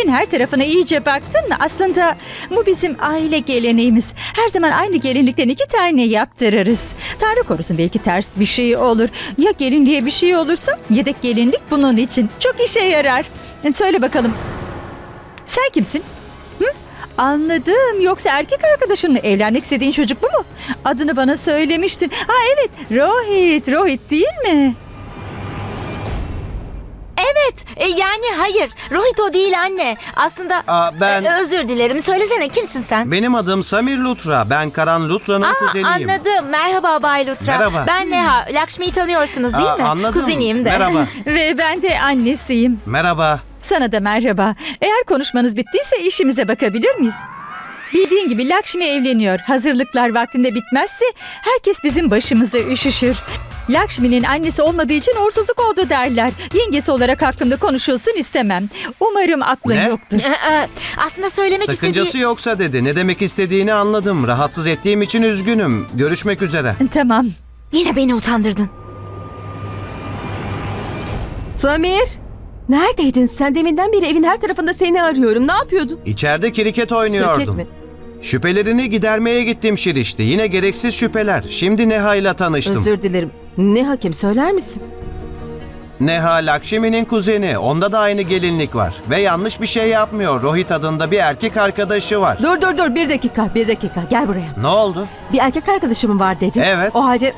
Evin her tarafına iyice baktın mı? Aslında bu bizim aile geleneğimiz. Her zaman aynı gelinlikten iki tane yaptırırız. Tanrı korusun belki ters bir şey olur. Ya gelinliğe bir şey olursa yedek gelinlik bunun için. Çok işe yarar. Söyle bakalım. Sen kimsin? Hı? Anladım. Yoksa erkek arkadaşın mı? Evlenmek istediğin çocuk bu mu? Adını bana söylemiştin. Ha evet. Rohit. Rohit değil mi? Evet, e, yani hayır. Rohit o değil anne. Aslında Aa, ben E, özür dilerim. Söylesene kimsin sen? benim adım Samir Lutra. Ben Karan Lutra'nın kuzeniyim. anladım. Merhaba Bay Lutra. Merhaba. Ben Neha. Lakshmi'yi tanıyorsunuz değil Aa, mi? anladım. Kuzeniyim de. Merhaba. Ve ben de annesiyim. Merhaba. Sana da merhaba. Eğer konuşmanız bittiyse işimize bakabilir miyiz? Bildiğin gibi Lakshmi evleniyor. Hazırlıklar vaktinde bitmezse herkes bizim başımıza üşüşür. Lakshmi'nin annesi olmadığı için uğursuzluk oldu derler. Yengesi olarak hakkında konuşulsun istemem. Umarım aklın Ne? yoktur. E, e, Aslında söylemek Sakıncası istediği... yoksa dedi. Ne demek istediğini anladım. Rahatsız ettiğim için üzgünüm. Görüşmek üzere. Tamam. Yine beni utandırdın. Samir! Neredeydin sen? Deminden beri evin her tarafında seni arıyorum. Ne yapıyordun? İçeride kriket oynuyordum. Kriket mi? Şüphelerini gidermeye gittim Şirişti. Yine gereksiz şüpheler. Şimdi Neha ile tanıştım. Özür dilerim. Ne hakem söyler misin? Neha Lakşmi'nin kuzeni. Onda da aynı gelinlik var. Ve yanlış bir şey yapmıyor. Rohit adında bir erkek arkadaşı var. Dur dur dur bir dakika bir dakika gel buraya. Ne oldu? Bir erkek arkadaşımın var dedin. Evet. O halde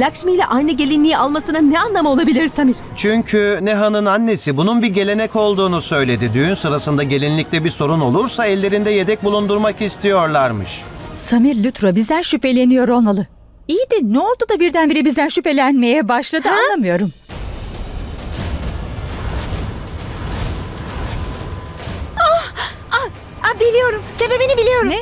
Lakshmi ile aynı gelinliği almasının ne anlamı olabilir Samir? Çünkü Neha'nın annesi bunun bir gelenek olduğunu söyledi. Düğün sırasında gelinlikte bir sorun olursa ellerinde yedek bulundurmak istiyorlarmış. Samir Lutra bizden şüpheleniyor olmalı. İyi de ne oldu da birdenbire bizden şüphelenmeye başladı anlamıyorum. Aa, biliyorum. Sebebini biliyorum. Ne?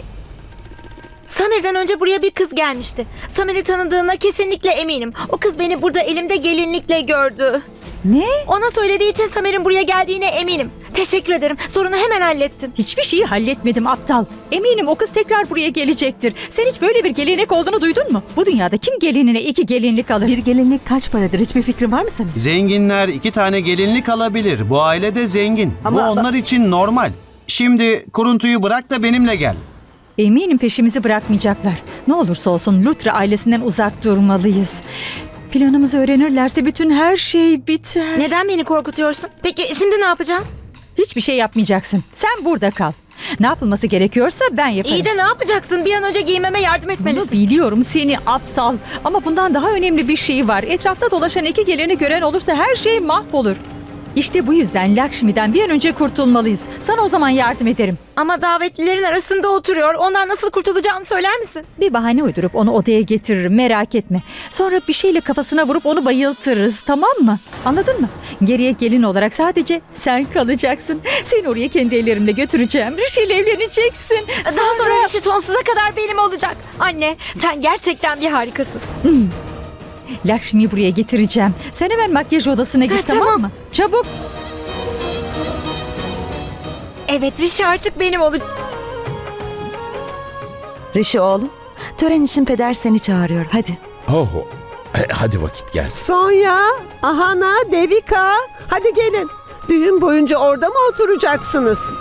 Samir'den önce buraya bir kız gelmişti. Samir'i tanıdığına kesinlikle eminim. O kız beni burada elimde gelinlikle gördü. Ne? Ona söylediği için Samir'in buraya geldiğine eminim. Teşekkür ederim. Sorunu hemen hallettin. Hiçbir şeyi halletmedim aptal. Eminim o kız tekrar buraya gelecektir. Sen hiç böyle bir gelenek olduğunu duydun mu? Bu dünyada kim gelinine iki gelinlik alır? Bir gelinlik kaç paradır? Hiçbir fikrin var mı Samir? Zenginler iki tane gelinlik alabilir. Bu aile de zengin. Bu Ama- onlar için normal. Şimdi kuruntuyu bırak da benimle gel. Eminim peşimizi bırakmayacaklar. Ne olursa olsun Lutra ailesinden uzak durmalıyız. Planımızı öğrenirlerse bütün her şey biter. Neden beni korkutuyorsun? Peki şimdi ne yapacağım? Hiçbir şey yapmayacaksın. Sen burada kal. Ne yapılması gerekiyorsa ben yaparım. İyi de ne yapacaksın? Bir an önce giymeme yardım Bunu etmelisin. biliyorum seni aptal. Ama bundan daha önemli bir şey var. Etrafta dolaşan iki geleni gören olursa her şey mahvolur. İşte bu yüzden Lakshmi'den bir an önce kurtulmalıyız. Sana o zaman yardım ederim. Ama davetlilerin arasında oturuyor. Ondan nasıl kurtulacağını söyler misin? Bir bahane uydurup onu odaya getiririm merak etme. Sonra bir şeyle kafasına vurup onu bayıltırız tamam mı? Anladın mı? Geriye gelin olarak sadece sen kalacaksın. Seni oraya kendi ellerimle götüreceğim. Rishi ile evleneceksin. Daha sonra işi sonsuza kadar benim olacak. Anne sen gerçekten bir harikasın. Lakshmi'yi buraya getireceğim. Sen hemen makyaj odasına git Ha, tamam. tamam. mı? Çabuk. Evet Rişi artık benim olacak. Rişi oğlum, tören için peder seni çağırıyor. Hadi. Oho. E, hadi vakit gelsin. Sonya, Ahana, Devika. Hadi gelin. Düğün boyunca orada mı oturacaksınız?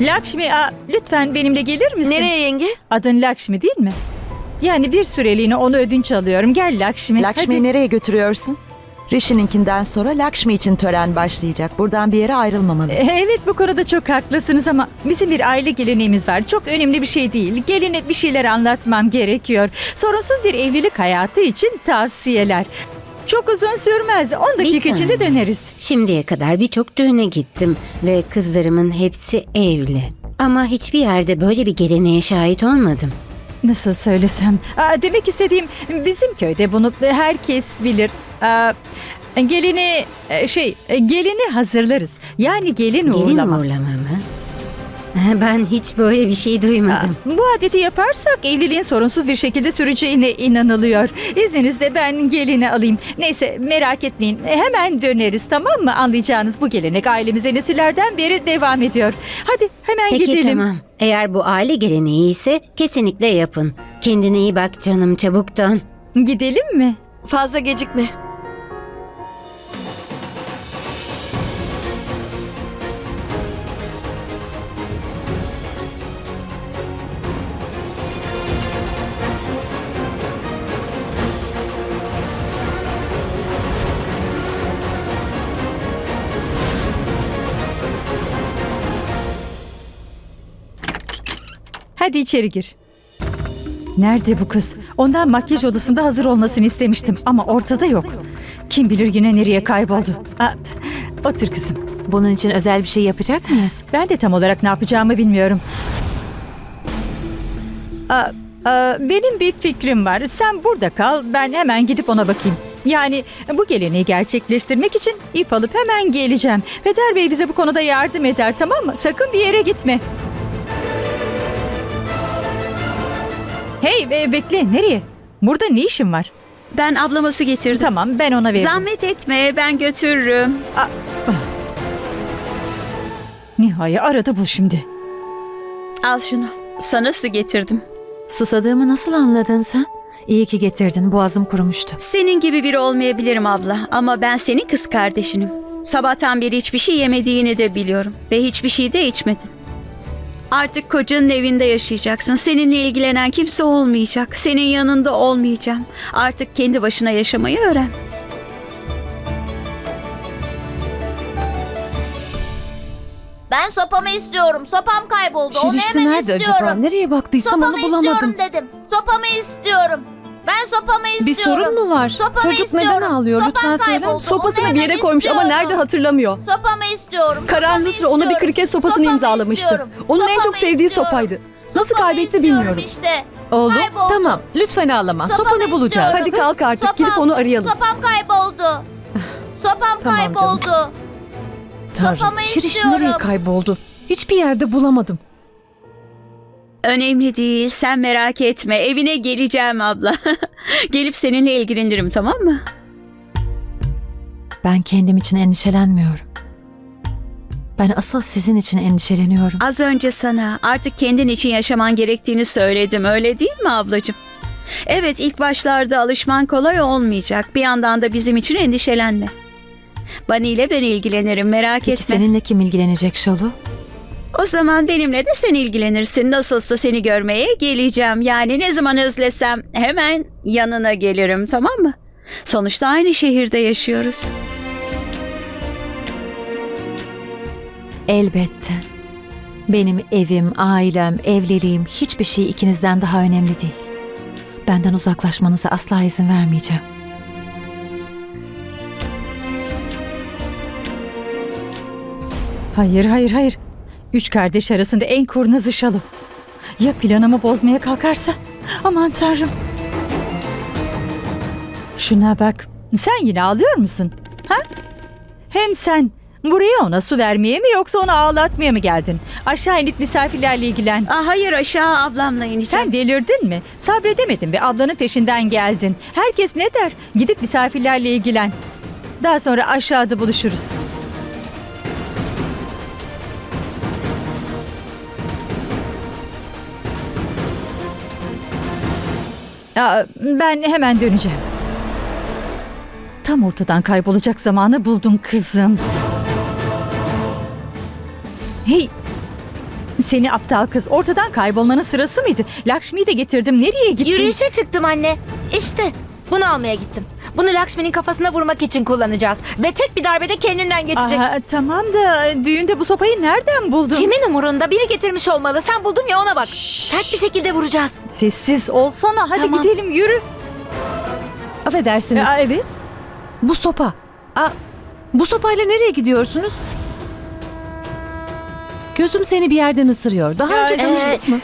Lakshmi aa, lütfen benimle gelir misin? yenge? Adın Lakshmi değil mi? Yani bir süreliğine onu ödünç alıyorum. Gel Lakshmi. Lakshmi'yi hadi. nereye götürüyorsun? Rishi'ninkinden sonra Lakshmi için tören başlayacak. Buradan bir yere ayrılmamalı. E, Evet bu konuda çok haklısınız ama bizim bir aile geleneğimiz var. Çok önemli bir şey değil. Geline bir şeyler anlatmam gerekiyor. Sorunsuz bir evlilik hayatı için tavsiyeler. Çok uzun sürmez. 10 dakika saniye. içinde döneriz. Şimdiye kadar birçok düğüne gittim ve kızlarımın hepsi evli. Ama hiçbir yerde böyle bir geleneğe şahit olmadım. Nasıl söylesem? Aa, demek istediğim bizim köyde bunu herkes bilir. Aa, gelini e, şey e, gelini hazırlarız. Yani gelin, Gelin uğurlama. uğurlama mı? Ben hiç böyle bir şey duymadım. Bu adeti yaparsak evliliğin sorunsuz bir şekilde süreceğine inanılıyor. İzninizle ben gelini alayım. Neyse merak etmeyin. Hemen döneriz tamam mı? Anlayacağınız bu gelenek ailemize nesillerden beri devam ediyor. Hadi hemen Peki gidelim. tamam. Eğer bu aile geleneği ise kesinlikle yapın. Kendine iyi bak canım çabuktan. Gidelim mi? Fazla gecikme. Hadi içeri gir. Nerede bu kız? Ondan makyaj odasında hazır olmasını istemiştim ama ortada yok. Kim bilir yine nereye kayboldu. Aa, otur kızım. Bunun için özel bir şey yapacak mıyız? Ben de tam olarak ne yapacağımı bilmiyorum. Aa, aa, benim bir fikrim var. Sen burada kal. Ben hemen gidip ona bakayım. Yani bu geleneği gerçekleştirmek için ip alıp hemen geleceğim. Peder Bey bize bu konuda yardım eder tamam mı? Sakın bir yere gitme. Hey be- bekle nereye? Burada ne işin var? Ben ablama su getirdim. Tamam ben ona veririm. Zahmet etme ben götürürüm. Nihayet arada bul şimdi. Al şunu. Sana su getirdim. Susadığımı nasıl anladın sen? İyi ki getirdin. Boğazım kurumuştu. Senin gibi biri olmayabilirim abla ama ben senin kız kardeşinim. Sabahtan beri hiçbir şey yemediğini de biliyorum ve hiçbir şey de içmedin. Artık kocanın evinde yaşayacaksın. Seninle ilgilenen kimse olmayacak. Senin yanında olmayacağım. Artık kendi başına yaşamayı öğren. Ben sopamı istiyorum. Sopam kayboldu. Onu hemen istiyorum. Nereye baktıysam Sopamı istiyorum dedim. Sopamı istiyorum. Ben sopamı istiyorum. mu var? Sopamı istiyorum. Sopam kayboldu. Sopasını Onu bir yere hemen koymuş ama istiyorum. nerede hatırlamıyor. Sopamı istiyorum. Karan Lutra ona bir kriket sopasını Sopamı imzalamıştı. istiyorum. Onun en çok sevdiği istiyorum. sopaydı. Nasıl Sopamı kaybetti bilmiyorum. Işte. Oğlum Kayboldu. tamam lütfen ağlama. Sopamı Sopanı bulacağız. istiyorum. Hadi kalk artık Sopam- gidip onu arayalım. Sopam kayboldu. Sopam Tamam canım. kayboldu. Sopamı istiyorum. kayboldu? Hiçbir yerde bulamadım. Önemli değil. Sen merak etme. Evine geleceğim abla. Gelip seninle ilgilenirim tamam mı? Ben kendim için endişelenmiyorum. Ben asıl sizin için endişeleniyorum. Az önce sana artık kendin için yaşaman gerektiğini söyledim öyle değil mi ablacığım? Evet ilk başlarda alışman kolay olmayacak. Bir yandan da bizim için endişelenme. Bani ile ben ilgilenirim merak Peki etme. seninle kim ilgilenecek Şalu? O zaman benimle de sen ilgilenirsin. Nasılsa seni görmeye geleceğim. Yani ne zaman özlesem hemen yanına gelirim tamam mı? Sonuçta aynı şehirde yaşıyoruz. Elbette. Benim evim, ailem, evliliğim hiçbir şey ikinizden daha önemli değil. Benden uzaklaşmanıza asla izin vermeyeceğim. Hayır hayır hayır. Üç kardeş arasında en kurnazı şalı. Ya planımı bozmaya kalkarsa? Aman tanrım. Şuna bak. Sen yine ağlıyor musun? Ha? Hem sen buraya ona su vermeye mi yoksa onu ağlatmaya mı geldin? Aşağı inip misafirlerle ilgilen. Aa, hayır aşağı ablamla ineceğim. Sen delirdin mi? Sabredemedin ve ablanın peşinden geldin. Herkes ne der? Gidip misafirlerle ilgilen. Daha sonra aşağıda buluşuruz. Aa, ben hemen döneceğim. Tam ortadan kaybolacak zamanı buldun kızım. Hey, seni aptal kız ortadan kaybolmanın sırası mıydı? Lakşmi'yi de getirdim. Nereye gittin? Yürüyüşe çıktım anne. İşte bunu almaya gittim. Bunu Lakshmi'nin kafasına vurmak için kullanacağız. Ve tek bir darbede kendinden geçecek. Aha, tamam da düğünde bu sopayı nereden buldun? Kimin umurunda? Biri getirmiş olmalı. Sen buldun ya ona bak. Sert bir şekilde vuracağız. Sessiz olsana. Hadi Tamam. gidelim yürü. Affedersiniz. Aa, evet. Bu sopa. Aa, bu sopayla nereye gidiyorsunuz? Gözüm seni bir yerden ısırıyor. Daha önce tanıştık mı?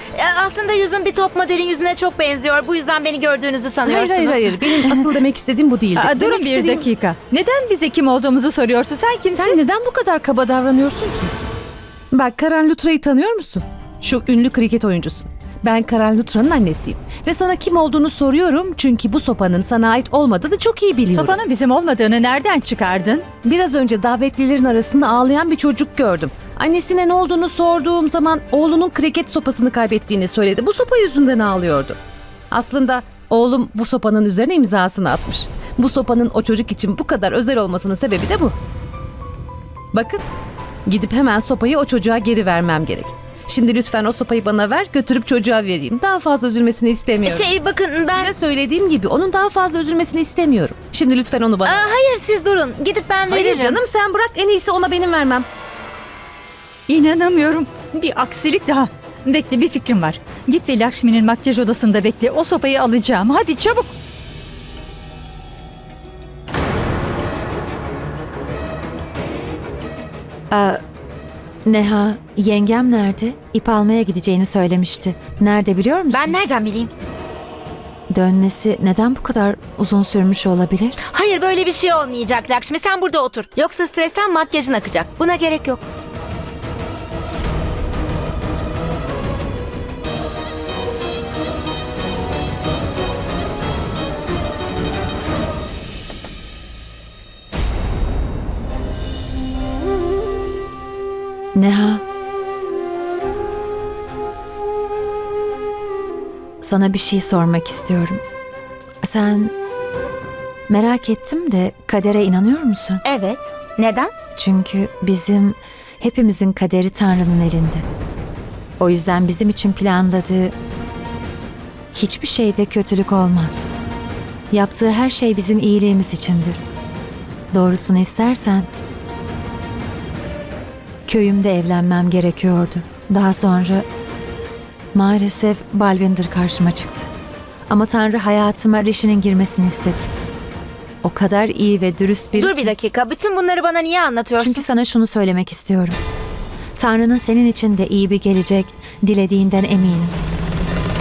Aslında yüzün bir top modelin yüzüne çok benziyor. Bu yüzden beni gördüğünüzü Hayır sanıyorsunuz. hayır hayır. Benim asıl demek istediğim bu değildi. Aa, durun bir istediğim- dakika. Neden bize kim olduğumuzu soruyorsun? Sen kimsin? Sen neden bu kadar kaba davranıyorsun ki? Bak Karan Lutra'yı tanıyor musun? Şu ünlü kriket oyuncusu. Ben Karan Lutra'nın annesiyim. Ve sana kim olduğunu soruyorum çünkü bu sopanın sana ait olmadığını çok iyi biliyorum. Sopanın bizim olmadığını nereden çıkardın? Biraz önce davetlilerin arasında ağlayan bir çocuk gördüm. Annesine ne olduğunu sorduğum zaman oğlunun kriket sopasını kaybettiğini söyledi. Bu sopa yüzünden ağlıyordu. Aslında oğlum bu sopanın üzerine imzasını atmış. Bu sopanın o çocuk için bu kadar özel olmasının sebebi de bu. Bakın, gidip hemen sopayı o çocuğa geri vermem gerek. Şimdi lütfen o sopayı bana ver, götürüp çocuğa vereyim. Daha fazla üzülmesini istemiyorum. Şey bakın ben... Size söylediğim gibi onun daha fazla üzülmesini istemiyorum. Şimdi lütfen onu bana Aa, hayır siz durun. Gidip ben veririm. Hayır canım sen bırak en iyisi ona benim vermem. İnanamıyorum. Bir aksilik daha. Bekle bir fikrim var. Git ve Lakshmi'nin makyaj odasında bekle. O sopayı alacağım. Hadi çabuk. Aa, Neha, yengem nerede? İp almaya gideceğini söylemişti. Nerede biliyor musun? Ben nereden bileyim? Dönmesi neden bu kadar uzun sürmüş olabilir? Hayır böyle bir şey olmayacak Lakşmi sen burada otur. Yoksa stresten makyajın akacak. Buna gerek yok. Neha. Sana bir şey sormak istiyorum. Sen merak ettim de kadere inanıyor musun? Evet. Neden? Çünkü bizim hepimizin kaderi Tanrı'nın elinde. O yüzden bizim için planladığı hiçbir şeyde kötülük olmaz. Yaptığı her şey bizim iyiliğimiz içindir. Doğrusunu istersen köyümde evlenmem gerekiyordu. Daha sonra maalesef Balvinder karşıma çıktı. Ama Tanrı hayatıma Rishi'nin girmesini istedi. O kadar iyi ve dürüst bir... Dur bir dakika. Bütün bunları bana niye anlatıyorsun? Çünkü sana şunu söylemek istiyorum. Tanrı'nın senin için de iyi bir gelecek dilediğinden eminim.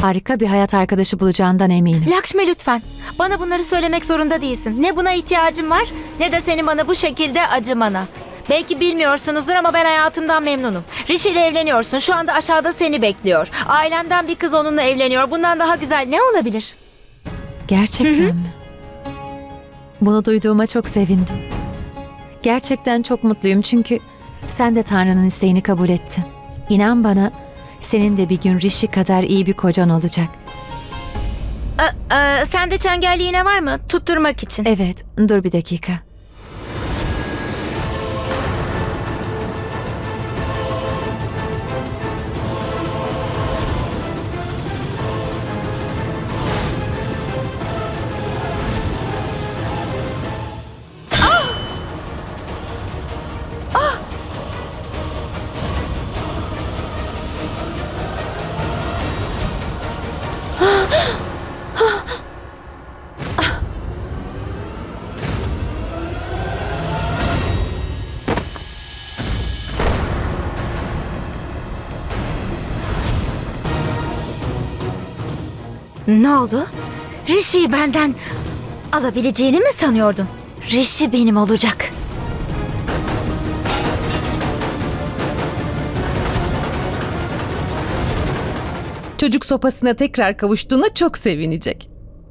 Harika bir hayat arkadaşı bulacağından eminim. Lakşmi lütfen. Bana bunları söylemek zorunda değilsin. Ne buna ihtiyacım var ne de senin bana bu şekilde acımana. Belki bilmiyorsunuzdur ama ben hayatımdan memnunum. Rishi ile evleniyorsun. Şu anda aşağıda seni bekliyor. Ailemden bir kız onunla evleniyor. Bundan daha güzel ne olabilir? Gerçekten mi? Bunu duyduğuma çok sevindim. Gerçekten çok mutluyum çünkü sen de Tanrı'nın isteğini kabul ettin. İnan bana senin de bir gün Rishi kadar iyi bir kocan olacak. Aa, aa, sende çengelli iğne var mı? Tutturmak için. Evet, dur bir dakika. Ne oldu? Rishi'yi benden alabileceğini mi sanıyordun? Rishi benim olacak. Çocuk sopasına tekrar kavuştuğuna çok sevinecek.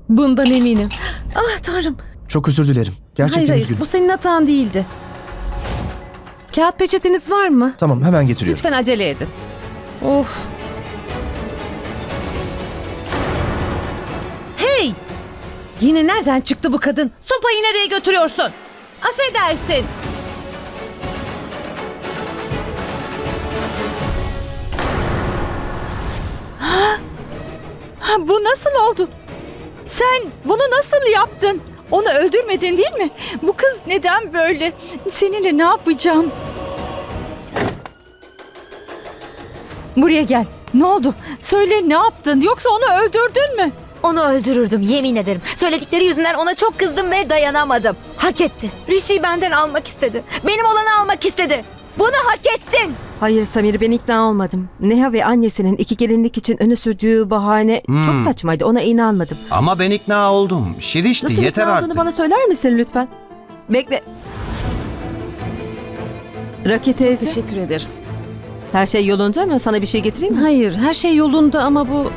Bundan eminim. Ah tanrım. Çok özür dilerim. Gerçekten hayır hayır üzgünüm. bu senin hatan değildi. Kağıt peçeteniz var mı? Tamam hemen getiriyorum. Lütfen acele edin. Of. Yine nereden çıktı bu kadın? Sopayı nereye götürüyorsun? Affedersin. Ha, bu nasıl oldu? Sen bunu nasıl yaptın? Onu öldürmedin değil mi? Bu kız neden böyle? Seninle ne yapacağım? Buraya gel. Ne oldu? Söyle ne yaptın? Yoksa onu öldürdün mü? Onu öldürürdüm yemin ederim. Söyledikleri yüzünden ona çok kızdım ve dayanamadım. Hak etti. Rishi'yi benden almak istedi. Benim olanı almak istedi. Bunu hak ettin. Hayır Samir ben ikna olmadım. Neha ve annesinin iki gelinlik için öne sürdüğü bahane Hmm. çok saçmaydı ona inanmadım. Ama ben ikna oldum. Şirişti Nasıl yeter ikna artık. olduğunu bana söyler misin lütfen? Bekle. Raki teyze. Teşekkür ederim. Her şey yolunda mı? Sana bir şey getireyim mi? Hayır, her şey yolunda ama bu...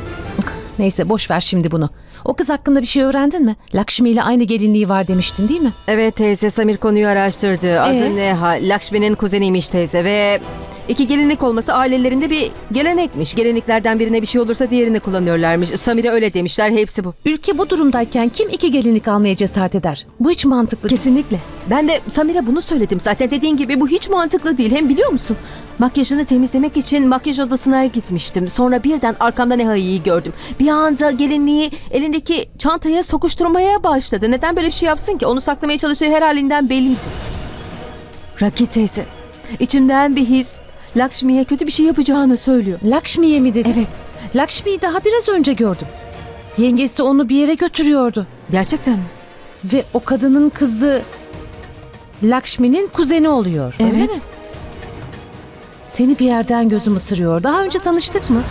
Neyse boş ver şimdi bunu. O kız hakkında bir şey öğrendin mi? Lakşmi ile aynı gelinliği var demiştin değil mi? Evet teyze Samir konuyu araştırdı. Adı Ee? Neha. Lakşmi'nin kuzeniymiş teyze ve iki gelinlik olması ailelerinde bir gelenekmiş. Geleneklerden birine bir şey olursa diğerini kullanıyorlarmış. Samir'e öyle demişler. Hepsi bu. Ülke bu durumdayken kim iki gelinlik almaya cesaret eder? Bu hiç mantıklı. Kesinlikle. Ben de Samir'e bunu söyledim zaten. Dediğin gibi bu hiç mantıklı değil. Hem biliyor musun? Makyajını temizlemek için makyaj odasına gitmiştim. Sonra birden arkamda Neha'yı gördüm. Bir anda gelinliği elindeki çantaya sokuşturmaya başladı. Neden böyle bir şey yapsın ki? Onu saklamaya çalıştığı her halinden belliydi. Raki teyze, içimden bir his Lakşmi'ye kötü bir şey yapacağını söylüyor. Lakşmi'ye mi dedi? Evet. Lakşmi'yi daha biraz önce gördüm. Yengesi onu bir yere götürüyordu. Gerçekten mi? Ve o kadının kızı Lakşmi'nin kuzeni oluyor. Evet. Seni bir yerden gözüm ısırıyor. Daha önce tanıştık mı?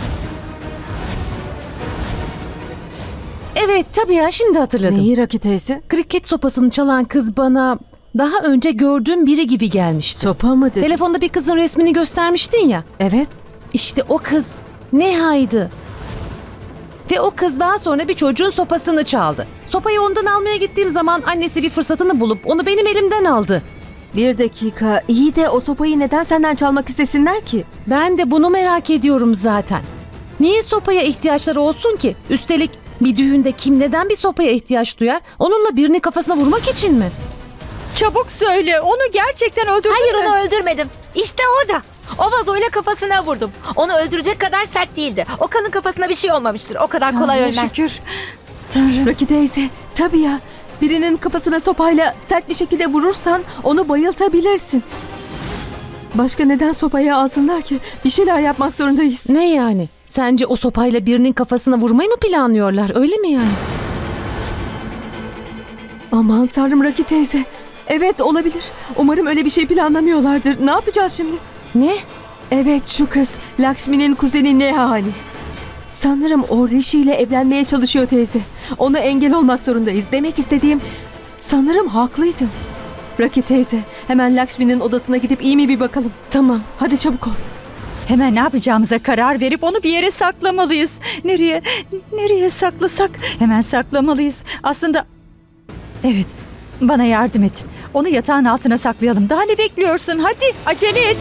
Evet tabii ya şimdi hatırladım. Neyi Raki teyze? Kriket sopasını çalan kız bana daha önce gördüğüm biri gibi gelmişti. Sopa mı dedi? Telefonda bir kızın resmini göstermiştin ya. Evet. İşte o kız Neha'ydı. Ve o kız daha sonra bir çocuğun sopasını çaldı. Sopayı ondan almaya gittiğim zaman annesi bir fırsatını bulup onu benim elimden aldı. Bir dakika. İyi de o sopayı neden senden çalmak istesinler ki? Ben de bunu merak ediyorum zaten. Niye sopaya ihtiyaçları olsun ki? Üstelik bir düğünde kim neden bir sopaya ihtiyaç duyar? Onunla birini kafasına vurmak için mi? Çabuk söyle. Onu gerçekten öldürdün Hayır mü? onu öldürmedim. İşte orada. O vazoyla kafasına vurdum. Onu öldürecek kadar sert değildi. O kanın kafasına bir şey olmamıştır. O kadar kolay Tanrı'ya ölmez. şükür. Tanrım. Raki teyze, tabii ya. Birinin kafasına sopayla sert bir şekilde vurursan onu bayıltabilirsin. Başka neden sopayı alsınlar ki? Bir şeyler yapmak zorundayız. Ne yani? Sence o sopayla birinin kafasına vurmayı mı planlıyorlar? Öyle mi yani? Aman tanrım Raki teyze. Evet olabilir. Umarım öyle bir şey planlamıyorlardır. Ne yapacağız şimdi? Ne? Evet şu kız Lakshmi'nin kuzeni Neha hani. Sanırım o Rishi ile evlenmeye çalışıyor teyze. Ona engel olmak zorundayız. Demek istediğim sanırım haklıydım. Raki teyze hemen Lakshmi'nin odasına gidip iyi mi bir bakalım. Tamam. Hadi çabuk ol. Hemen ne yapacağımıza karar verip onu bir yere saklamalıyız. Nereye? Nereye saklasak? Hemen saklamalıyız. Aslında... Evet. Bana yardım et. Onu yatağın altına saklayalım. Daha ne bekliyorsun? Hadi acele et.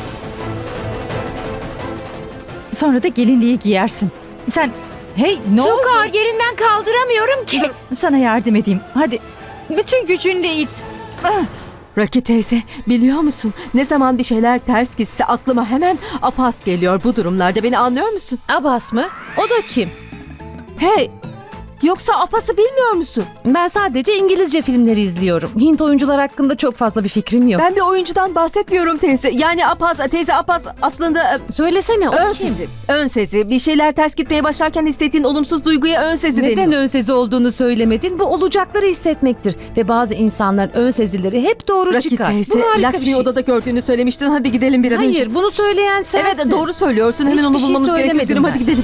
Sonra da gelinliği giyersin. Sen... Hey ne Çok oldu? ağır yerinden kaldıramıyorum ki. Sana yardım edeyim. Hadi. Bütün gücünle it. Ah! Raki teyze biliyor musun? Ne zaman bir şeyler ters gitse aklıma hemen Apas geliyor bu durumlarda. Beni anlıyor musun? Abbas mı? O da kim? Hey! Yoksa Apas'ı bilmiyor musun? Ben sadece İngilizce filmleri izliyorum. Hint oyuncular hakkında çok fazla bir fikrim yok. Ben bir oyuncudan bahsetmiyorum teyze. Yani Apas, teyze Apas aslında e, Söylesene o ön kim? sezi. Ön sezi. Bir şeyler ters gitmeye başlarken hissettiğin olumsuz duyguya ön sezi Neden deniyor. ön sezi olduğunu söylemedin? Bu olacakları hissetmektir. Ve bazı insanlar ön sezileri hep doğru Raki çıkar. teyze, Bu harika bir Lakshmi'yi şey. odada gördüğünü söylemiştin. Hadi gidelim bir an önce. Hayır bunu söyleyen sensin. Evet doğru söylüyorsun. Hemen Hiçbir onu şey bulmamız gerekiyor. söylemedim Üzgünüm ben. hadi gidelim.